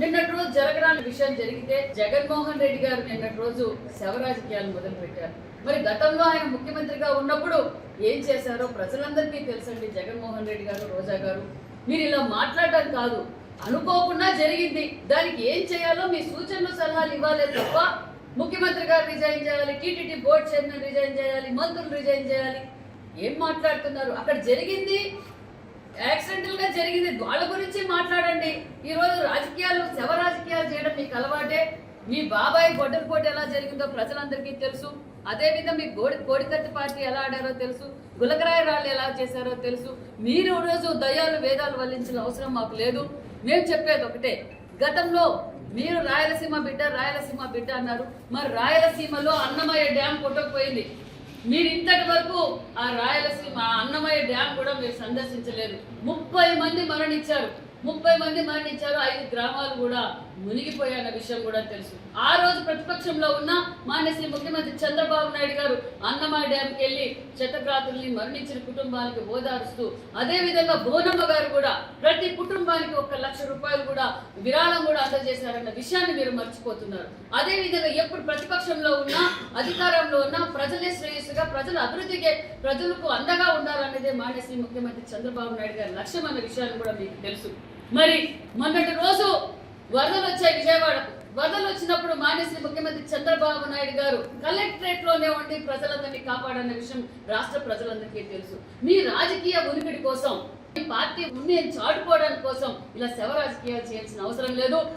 నిన్నటి రోజు జరగరాని విషయం జరిగితే జగన్మోహన్ రెడ్డి గారు నిన్నటి రోజు శవ రాజకీయాలు మరి గతంలో ఆయన ముఖ్యమంత్రిగా ఉన్నప్పుడు ఏం చేశారో ప్రజలందరికీ తెలుసండి జగన్మోహన్ రెడ్డి గారు రోజా గారు. మీరు ఇలా మాట్లాడటం కాదు అనుకోకుండా జరిగింది. దానికి ఏం చేయాలో మీ సూచనలు సలహాలు ఇవ్వాలే తప్ప ముఖ్యమంత్రి గారు రిజైన్ చేయాలి టీటీడీ బోర్డు చైర్మన్ రిజైన్ చేయాలి మంత్రులు రిజైన్ చేయాలి. ఏం మాట్లాడుతున్నారు? అక్కడ జరిగింది జరిగింది. వాళ్ళ గురించి మాట్లాడండి. ఈ రోజు రాజకీయాలు శవ రాజకీయాలు చేయడం మీకు అలవాటే. మీ బాబాయ్ గొడ్డల పోటీ ఎలా జరిగిందో ప్రజలందరికీ తెలుసు. అదేవిధంగా మీ గోడి కోడికత్తి పార్టీ ఎలా ఆడారో తెలుసు. గులకరాయ రాళ్ళు ఎలా చేశారో తెలుసు. మీరు రోజు దయాలు వేదాలు వల్లించిన అవసరం మాకు లేదు. మేము చెప్పేది ఒకటే. గతంలో మీరు రాయలసీమ బిడ్డ రాయలసీమ బిడ్డ అన్నారు. మరి రాయలసీమలో అన్నమయ్య డ్యామ్ కొట్టకపోయింది. మీరు ఇంతటి వరకు ఆ రాయలసీమ అన్నమయ్య డ్యామ్ కూడా మీరు సందర్శించలేదు. ముప్పై మంది మరణించారు. ముప్పై మంది మరణించారు ఐదు గ్రామాలు కూడా మునిగిపోయాయన్న విషయం కూడా తెలుసు. ఆ రోజు ప్రతిపక్షంలో ఉన్న మాన్యశ్రీ ముఖ్యమంత్రి చంద్రబాబు నాయుడు గారు అన్నమా డ్యాంకి వెళ్ళి శతగ్రాతుల్ని మరణించిన కుటుంబానికి ఓదారుస్తూ అదేవిధంగా బోనమ్మ గారు కూడా ప్రతి కుటుంబానికి ఒక లక్ష రూపాయలు కూడా విరాళం కూడా అందజేశారన్న విషయాన్ని మీరు మర్చిపోతున్నారు. అదే విధంగా ఎప్పుడు ప్రతిపక్షంలో ఉన్నా అధికారంలో ఉన్నా ప్రజలే శ్రేయస్సుగా ప్రజల అభివృద్ధికి ప్రజలకు అండగా ఉండాలనేదే మాన్యశ్రీ ముఖ్యమంత్రి చంద్రబాబు నాయుడు గారి లక్ష్యం అన్న విషయాన్ని కూడా మీకు తెలుసు. మరి మొన్నటి రోజు వరదలు వచ్చాయి విజయవాడకు. వరదలు వచ్చినప్పుడు మానేసిన ముఖ్యమంత్రి చంద్రబాబు నాయుడు గారు కలెక్టరేట్లోనే ఉండి ప్రజలందరినీ కాపాడన్న విషయం రాష్ట్ర ప్రజలందరికీ తెలుసు. మీ రాజకీయ ఉనికిడి కోసం మీ పార్టీ ఉన్ని చాటుకోవడానికి కోసం ఇలా శవ రాజకీయాలు చేయాల్సిన అవసరం లేదు.